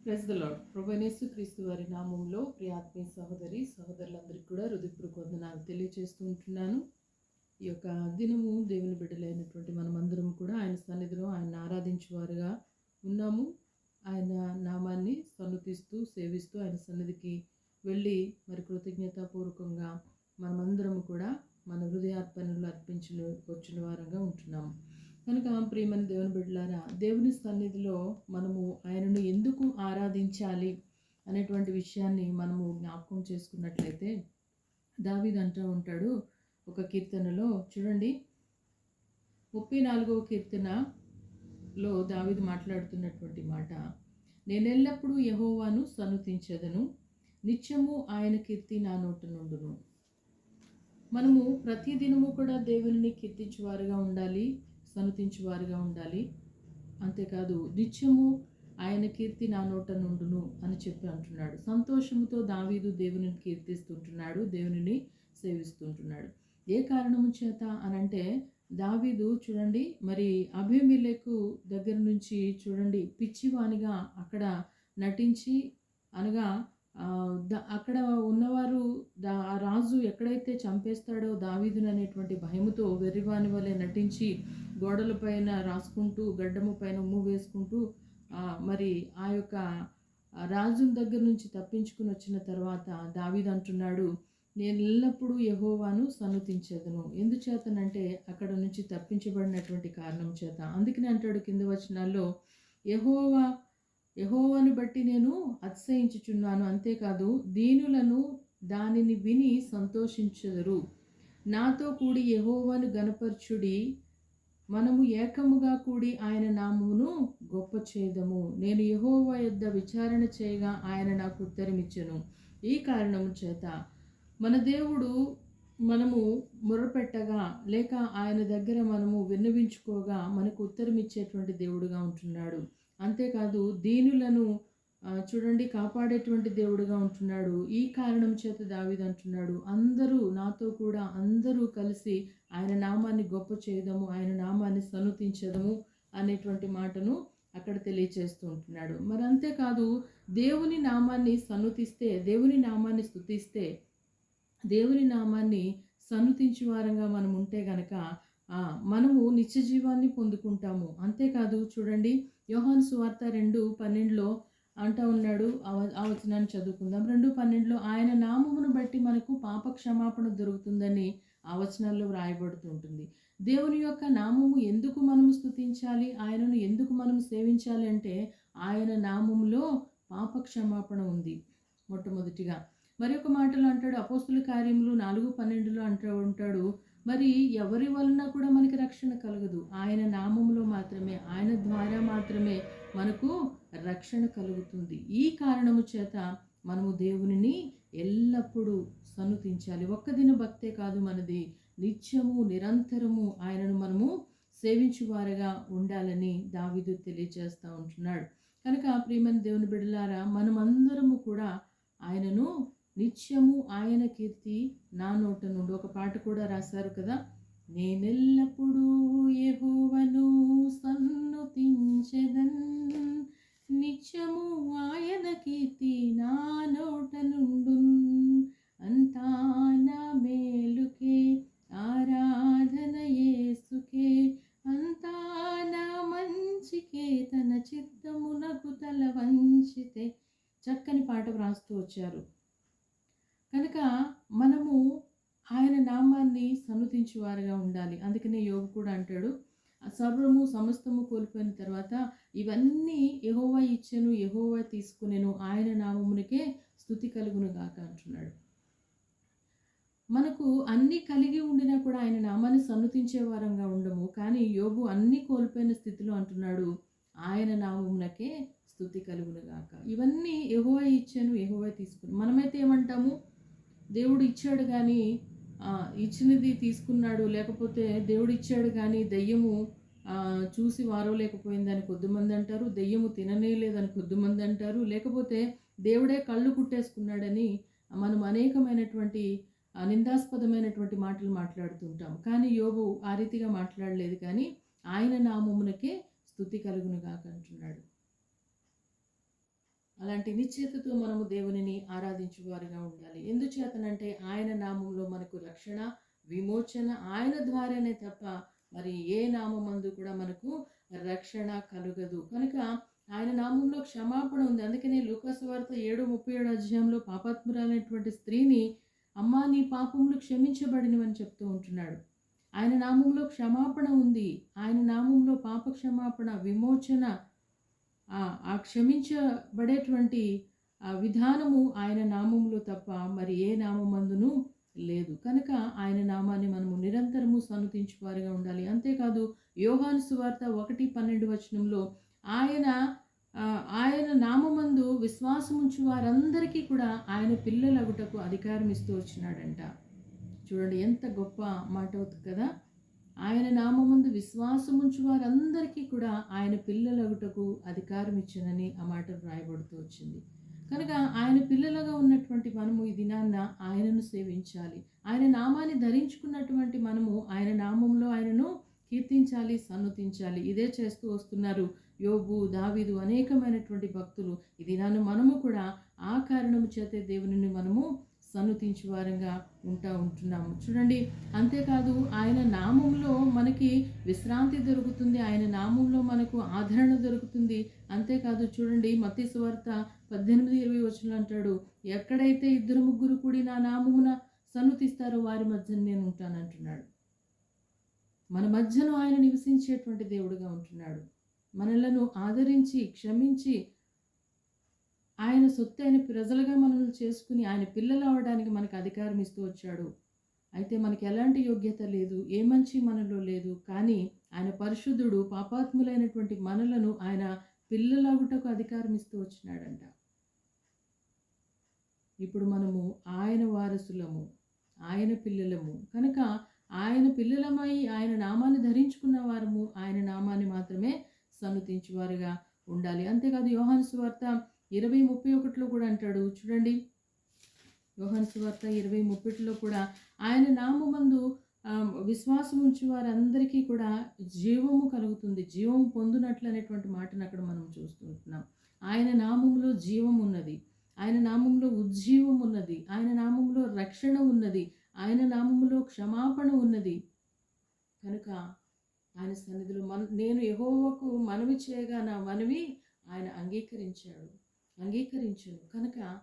Press the lord ప్రభనేసు క్రీస్తు వారి నామంలో ప్రియాత్మీయ సహోదరి సహోదరులందరికీ కూడా హృదయపూర్వక వందనాలు తెలియజేస్తూ ఉంటున్నాను. ఈ యొక్క దినము దేవుని బిడ్డలైనటువంటి మనమందరం కూడా ఆయన సన్నిధిలో ఆయన ఆరాధించేవారుగా ఉన్నాము. ఆయన నామాన్ని సన్నుతిస్తూ సేవిస్తూ ఆయన సన్నిధికి వెళ్ళి మరి కృతజ్ఞతాపూర్వకంగా మనమందరం కూడా మన హృదయార్పణలు అర్పించిన వచ్చిన వారంగా ఉంటున్నాము. కనుక ప్రియమైన దేవుని బిడ్డలారా దేవుని సన్నిధిలో మనము ఆయనను ఎందుకు ఆరాధించాలి అనేటువంటి విషయాన్ని మనము జ్ఞాపకం చేసుకున్నట్లయితే దావీద్ అంటూ ఉంటాడు ఒక కీర్తనలో. చూడండి ముప్పై నాలుగవ కీర్తనలో దావీదు మాట్లాడుతున్నటువంటి మాట నేనెల్లప్పుడూ యహోవాను సనుతించదను నిత్యము ఆయన కీర్తి నా నోట నుండును. మనము ప్రతిదినము కూడా దేవుని కీర్తించేవారుగా ఉండాలి సనుతించువారుగా ఉండాలి. అంతేకాదు నిత్యము ఆయన కీర్తి నా నోట నుండును అని చెప్పి అంటున్నాడు. సంతోషముతో దావీదు దేవుని కీర్తిస్తుంటున్నాడు దేవునిని సేవిస్తుంటున్నాడు. ఏ కారణము చేత అనంటే దావీదు చూడండి మరి అభిమిలేకు దగ్గర నుంచి చూడండి పిచ్చివానిగా అక్కడ నటించి అనగా అక్కడ ఉన్నవారు దా ఆ రాజు ఎక్కడైతే చంపేస్తాడో దావీదును అనేటువంటి భయముతో వెర్రివాని వలె నటించి గోడల పైన రాసుకుంటూ గడ్డము పైన ఉమ్ము వేసుకుంటూ మరి ఆ యొక్క రాజుని దగ్గర నుంచి తప్పించుకుని వచ్చిన తర్వాత దావీద్ అంటున్నాడు నేను ఎల్లప్పుడూ యహోవాను సన్నతించేదను. ఎందుచేతనంటే అక్కడ నుంచి తప్పించబడినటువంటి కారణం చేత. అందుకనే అంటాడు కింద వచనాల్లో యహోవా యహోవాను బట్టి నేను అతిశయించుచున్నాను. అంతేకాదు దీనులను దానిని విని సంతోషించదురు. నాతో కూడి యహోవాను గణపరచుడి మనము ఏకముగా కూడి ఆయన నామును గొప్ప చేదము నేను యహోవ యొద్ద విచారణ చేయగా ఆయన నాకు ఉత్తరమిచ్చెను ఈ కారణము చేత మన దేవుడు మనము మొరపెట్టగా లేక ఆయన దగ్గర మనము విన్నవించుకోగా మనకు ఉత్తరమిచ్చేటువంటి దేవుడుగా ఉంటున్నాడు. అంతేకాదు దీనులను చూడండి కాపాడేటువంటి దేవుడుగా ఉంటున్నాడు. ఈ కారణం చేత దావిది అంటున్నాడు అందరూ నాతో కూడా అందరూ కలిసి ఆయన నామాన్ని గొప్ప చేయదము ఆయన నామాన్ని సనుతించదము అనేటువంటి మాటను అక్కడ తెలియచేస్తూ ఉంటున్నాడు. మరి అంతేకాదు దేవుని నామాన్ని సన్నుతిస్తే దేవుని నామాన్ని స్తుతిస్తే దేవుని నామాన్ని సన్నుతించు వారంగా మనం ఉంటే గనక మనము నిత్య జీవాన్ని పొందుకుంటాము. అంతేకాదు చూడండి యోహాన్ సువార్త రెండు పన్నెండులో అంటూ ఉన్నాడు. ఆ ఆ వచనాన్ని చదువుకుందాం. రెండు పన్నెండులో ఆయన నామమును బట్టి మనకు పాప క్షమాపణ దొరుకుతుందని ఆ వచనాల్లో వ్రాయబడుతూ ఉంటుంది. దేవుని యొక్క నామము ఎందుకు మనము స్తుతించాలి? ఆయనను ఎందుకు మనం సేవించాలి అంటే ఆయన నామములో పాప క్షమాపణ ఉంది మొట్టమొదటిగా. మరి ఒక మాటలో అంటాడు అపోస్తుల కార్యములు నాలుగు పన్నెండులో అంటూ ఉంటాడు మరి ఎవరి వలన కూడా మనకి రక్షణ కలగదు? ఆయన నామములో మాత్రమే ఆయన ద్వారా మాత్రమే మనకు రక్షణ కలుగుతుంది. ఈ కారణము చేత మనము దేవునిని ఎల్లప్పుడూ సన్నుతించాలి. ఒక్క దిన భక్తే కాదు మనది. నిత్యము నిరంతరము ఆయనను మనము సేవించువారుగా ఉండాలని దావిదు తెలియజేస్తూ ఉంటున్నాడు. కనుక ప్రియమైన దేవుని బిడ్డలారా మనమందరము కూడా ఆయనను నిత్యము ఆయన కీర్తి నా నోట నుండి ఒక పాట కూడా రాశారు కదా. నేనెల్లప్పుడూ ఎహోవను సన్నుతించెదన్. నిత్యము ఆయన కీర్తి నా నోట నుండు అంతా నా మేలుకే ఆరాధన యేసుకే. అంతా నా మంచికే తన చిత్తమునకు తల వంచితే. చక్కని పాట వ్రాస్తూ వచ్చారు కనుక మనము ఆయన నామాన్ని సన్నుతించువారుగా ఉండాలి. అందుకనే యోగు కూడా అంటాడు సర్వము సమస్తము కోల్పోయిన తర్వాత ఇవన్నీ యహోవా ఇచ్చెను యహోవా తీసుకునేను ఆయన నామమునికే స్థుతి కలుగును గాక అంటున్నాడు. మనకు అన్ని కలిగి ఉండినా కూడా ఆయన నామాన్ని సన్నుతించే వారంగా ఉండము. కానీ యోగు అన్ని కోల్పోయిన స్థితిలో అంటున్నాడు ఆయన నామమునకే స్థుతి కలుగును గాక ఇవన్నీ యహోవా ఇచ్చాను యహోవా తీసుకుని. మనమైతే ఏమంటాము? దేవుడు ఇచ్చాడు కానీ ఇచ్చినది తీసుకున్నాడు లేకపోతే దేవుడు ఇచ్చాడు కానీ దెయ్యము చూసి వారవలేకపోయిందని కొద్దిమంది అంటారు దెయ్యము తిననేలేదని కొద్దిమంది అంటారు లేకపోతే దేవుడే కళ్ళు కుట్టేసుకున్నాడని మనం అనేకమైనటువంటి నిందాస్పదమైనటువంటి మాటలు మాట్లాడుతుంటాం కానీ యోబు ఆ రీతిగా మాట్లాడలేదు కానీ ఆయన నామమునకే స్థుతి కలుగునుగాక అంటున్నాడు. అలాంటి నిశ్చేతతో మనము దేవునిని ఆరాధించువారుగా ఉండాలి. ఎందుచేతనంటే ఆయన నామంలో మనకు రక్షణ విమోచన ఆయన ద్వారానే తప్ప మరి ఏ నామందు కూడా మనకు రక్షణ కలుగదు. కనుక ఆయన నామంలో క్షమాపణ ఉంది. అందుకనే లూకాసు వార్త ఏడు ముప్పై ఏడు అధ్యాయంలో పాపాత్మురాలైనటువంటి స్త్రీని అమ్మా నీ పాపములు క్షమించబడినవని చెప్తూ ఉంటున్నాడు. ఆయన నామంలో క్షమాపణ ఉంది. ఆయన నామంలో పాప క్షమాపణ విమోచన ఆ- క్షమించబడేటువంటి ఆ విధానము ఆయన నామములో తప్ప మరి ఏ నామందును లేదు. కనుక ఆయన నామాన్ని మనము నిరంతరము సన్నతించువారుగా ఉండాలి. అంతేకాదు యోగాను సువార్త ఒకటి పన్నెండు వచనంలో ఆయన ఆయన నామమందు విశ్వాసముంచు వారందరికీ కూడా ఆయన పిల్లలగుటకు అధికారం ఇస్తూ వచ్చినాడంట. చూడండి ఎంత గొప్ప మాట అవుతుంది కదా. ఆయన నామమందు విశ్వాసముంచు వారందరికీ కూడా ఆయన పిల్లలగుటకు అధికారం ఇచ్చానని ఆ మాట రాయబడుతూ వచ్చింది. కనుక ఆయన పిల్లలుగా ఉన్నటువంటి మనము ఈ దినాన్న ఆయనను సేవించాలి. ఆయన నామాన్ని ధరించుకున్నటువంటి మనము ఆయన నామంలో ఆయనను కీర్తించాలి సన్నుతించాలి. ఇదే చేస్తూ వస్తున్నారు యోబు దావీదు అనేకమైనటువంటి భక్తులు. ఈ దినాన్ని మనము కూడా ఆ కారణము చేతే దేవుని మనము సన్నుతించు వారంగా ఉంటా ఉంటున్నాము. చూడండి అంతేకాదు ఆయన నామంలో మనకి విశ్రాంతి దొరుకుతుంది ఆయన నామంలో మనకు ఆదరణ దొరుకుతుంది. అంతేకాదు చూడండి మత్తి సువార్త పద్దెనిమిది ఇరవై వచనం అంటాడు ఎక్కడైతే ఇద్దరు ముగ్గురు కూడి నా నామమున సన్నుతిస్తారో వారి మధ్య నేను ఉంటానంటున్నాడు మన మధ్యను ఆయన నివసించేటువంటి దేవుడుగా ఉంటున్నాడు. మనలను ఆదరించి క్షమించి ఆయన సొత్తు ఆయన ప్రజలుగా మనల్ని చేసుకుని ఆయన పిల్లలు అవడానికి మనకు అధికారం ఇస్తూ వచ్చాడు. అయితే మనకి ఎలాంటి యోగ్యత లేదు ఏ మంచి మనలో లేదు. కానీ ఆయన పరిశుద్ధుడు పాపాత్ములైనటువంటి మనలను ఆయన పిల్లలవుటకు అధికారం ఇస్తూ వచ్చినాడంట. ఇప్పుడు మనము ఆయన వారసులము ఆయన పిల్లలము. కనుక ఆయన పిల్లలమై ఆయన నామాన్ని ధరించుకున్న వారము ఆయన నామాన్ని మాత్రమే సన్నుతించువారుగా ఉండాలి. అంతేకాదు యోహాను సువార్త ఇరవై ముప్పై ఒకటిలో కూడా అంటాడు. చూడండి. యోహాను సువార్త ఇరవై ముప్పటిలో కూడా ఆయన నామందు విశ్వాసం ఉంచి వారందరికీ కూడా జీవము కలుగుతుంది. జీవము పొందినట్లు అనేటువంటి మాటను అక్కడ మనం చూస్తుంటున్నాం ఆయన నామంలో జీవం ఉన్నది. ఆయన నామంలో ఉజ్జీవం ఉన్నది. ఆయన నామంలో రక్షణ ఉన్నది. ఆయన నామంలో క్షమాపణ ఉన్నది. కనుక ఆయన సన్నిధిలో మన నేను యహోవకు మనవి చేయగా నా మనవి ఆయన అంగీకరించాడు. అంగీకరించను. కనుక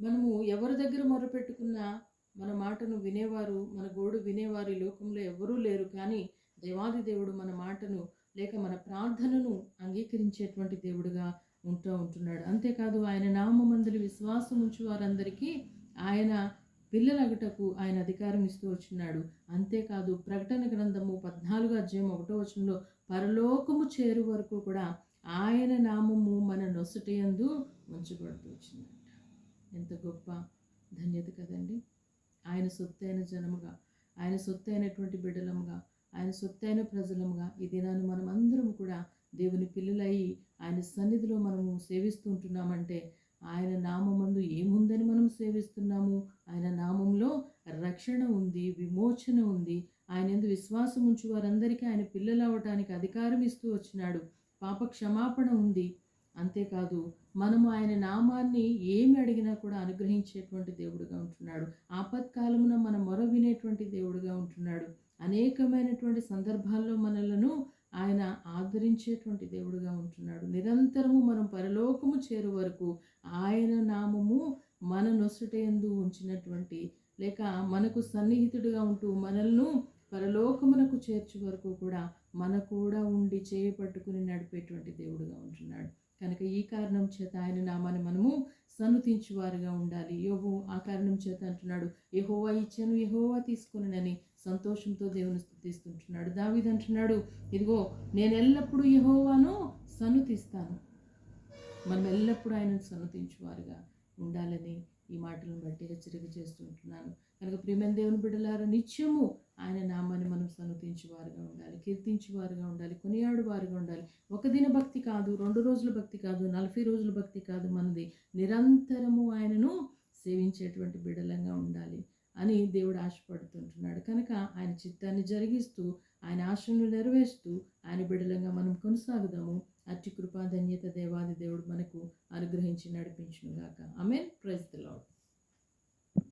మనము ఎవరి దగ్గర మొరపెట్టుకున్నా మన మాటను వినేవారు మన గోడు వినేవారు ఈ లోకంలో ఎవరూ లేరు. కానీ దేవాది దేవుడు మన మాటను లేక మన ప్రార్థనను అంగీకరించేటువంటి దేవుడుగా ఉంటూ ఉంటున్నాడు. అంతేకాదు ఆయన నామందరి విశ్వాసం ఉంచు వారందరికీ ఆయన పిల్లలగుటకు ఆయన అధికారం ఇస్తూ వచ్చినాడు. అంతేకాదు ప్రకటన గ్రంథము పద్నాలుగు అధ్యాయం ఒకటో వచనంలో పరలోకము చేరు వరకు కూడా ఆయన నామము మన నొసటయందు ఉంచబడుతూ వచ్చిందంట ఎంత గొప్ప ధన్యత కదండి. ఆయన సొత్తైన జనముగా ఆయన సొత్తైనటువంటి బిడ్డలముగా ఆయన సొత్తైన ప్రజలముగా ఈ దినాన్ని మనం అందరం కూడా దేవుని పిల్లలయ్యి ఆయన సన్నిధిలో మనము సేవిస్తూ ఉంటున్నామంటే ఆయన నామందు ఏముందని మనం సేవిస్తున్నాము? ఆయన నామంలో రక్షణ ఉంది విమోచన ఉంది. ఆయన ఎందు విశ్వాసం ఉంచు వారందరికీ ఆయన పిల్లలు అవటానికి అధికారం ఇస్తూ వచ్చినాడు. పాప క్షమాపణ ఉంది. అంతేకాదు మనము ఆయన నామాన్ని ఏమి అడిగినా కూడా అనుగ్రహించేటువంటి దేవుడుగా ఉంటున్నాడు. ఆపత్కాలమున మన మొర వినేటువంటి దేవుడుగా ఉంటున్నాడు. అనేకమైనటువంటి సందర్భాల్లో మనలను ఆయన ఆదరించేటువంటి దేవుడుగా ఉంటున్నాడు. నిరంతరము మనం పరలోకము చేరు వరకు ఆయన నామము మన నొసటయందు ఉంచినటువంటి లేక మనకు సన్నిహితుడిగా ఉంటూ మనల్ని పరలోకమునకు చేర్చు వరకు కూడా మన కూడా ఉండి చేయి పట్టుకుని నడిపేటువంటి దేవుడుగా ఉంటున్నాడు. కనుక ఈ కారణం చేత ఆయన నామాన్ని మనము సన్నుతించువారుగా ఉండాలి. యోహో ఆ కారణం చేత అంటున్నాడు యహోవా ఇచ్చాను యహోవా తీసుకునని సంతోషంతో దేవుని స్థుతిస్తుంటున్నాడు. దావీదు అంటున్నాడు ఇదిగో నేను ఎల్లప్పుడూ యహోవాను సన్నుతిస్తాను. మనం ఎల్లప్పుడూ ఆయనను సన్నతించువారుగా ఉండాలని ఈ మాటలను బట్టి హెచ్చరిక చేస్తుంటున్నాను కనుక ప్రియమైన దేవుని బిడ్డలారు నిత్యము ఆయన నామాన్ని మనం వారుగా ఉండాలి కీర్తించువారుగా ఉండాలి కొనియాడు వారుగా ఉండాలి. ఒక దిన భక్తి కాదు రెండు రోజుల భక్తి కాదు నలభై రోజుల భక్తి కాదు మనది. నిరంతరము ఆయనను సేవించేటువంటి బిడలంగా ఉండాలి అని దేవుడు ఆశపడుతుంటున్నాడు. కనుక ఆయన చిత్తాన్ని జరిగిస్తూ ఆయన ఆశను నెరవేరుస్తూ ఆయన బిడలంగా మనం కొనసాగుదాము. అతి కృపా ధన్యత దేవాది దేవుడు మనకు అనుగ్రహించి నడిపించునుగాక. Amen praise the lord